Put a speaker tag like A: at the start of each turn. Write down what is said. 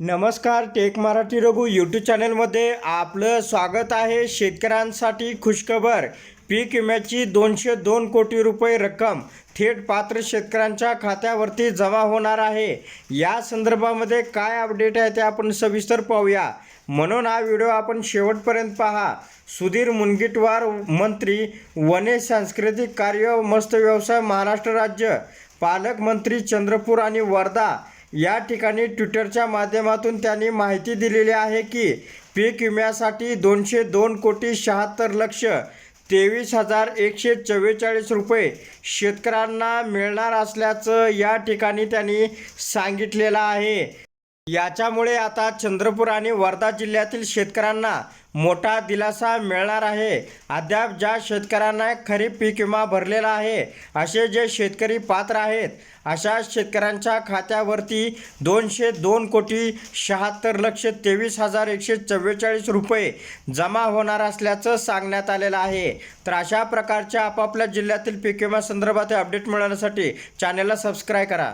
A: नमस्कार take Marathi Raghu YouTube चॅनलमध्ये आपलं स्वागत आहे. शेतकऱ्यांसाठी खुशखबर. पीक विम्याची दोनशे दोन कोटी रुपये रक्कम थेट पात्र शेतकऱ्यांच्या खात्यावरती जमा होणार आहे. या संदर्भामध्ये काय अपडेट आहे ते आपण सविस्तर पाहूया. म्हणून हा व्हिडिओ आपण शेवटपर्यंत पहा. सुधीर मुनगिटवार मंत्री वने सांस्कृतिक कार्य मस्त व्यवसाय महाराष्ट्र राज्य पालकमंत्री चंद्रपूर आणि वर्धा या ठिकाणी ट्विटरच्या माध्यमातून त्यांनी माहिती दिलेली आहे की पीक विम्यासाठी दोनशे दोन कोटी शहात्तर लक्ष तेवीस हजार एकशे चव्वेचाळीस रुपये शेतकऱ्यांना मिळणार असल्याचं या ठिकाणी त्यांनी सांगितलेलं आहे. याच्यामुळे आता चंद्रपूर आणि वर्धा जिल्ह्यातील शेतकऱ्यांना मोठा दिलासा मिळणार आहे. अद्याप ज्या शेतकऱ्यांना खरीप पीक विमा भरलेला आहे असे जे शेतकरी पात्र आहेत अशा शेतकऱ्यांच्या खात्यावरती दोनशे दोन कोटी शहात्तर लक्ष तेवीस हजार एकशे चव्वेचाळीस रुपये जमा होणार असल्याचं सांगण्यात आलेलं आहे. तर अशा प्रकारच्या आपापल्या जिल्ह्यातील पीक विमा संदर्भात अपडेट मिळवण्यासाठी चॅनलला सबस्क्राईब करा.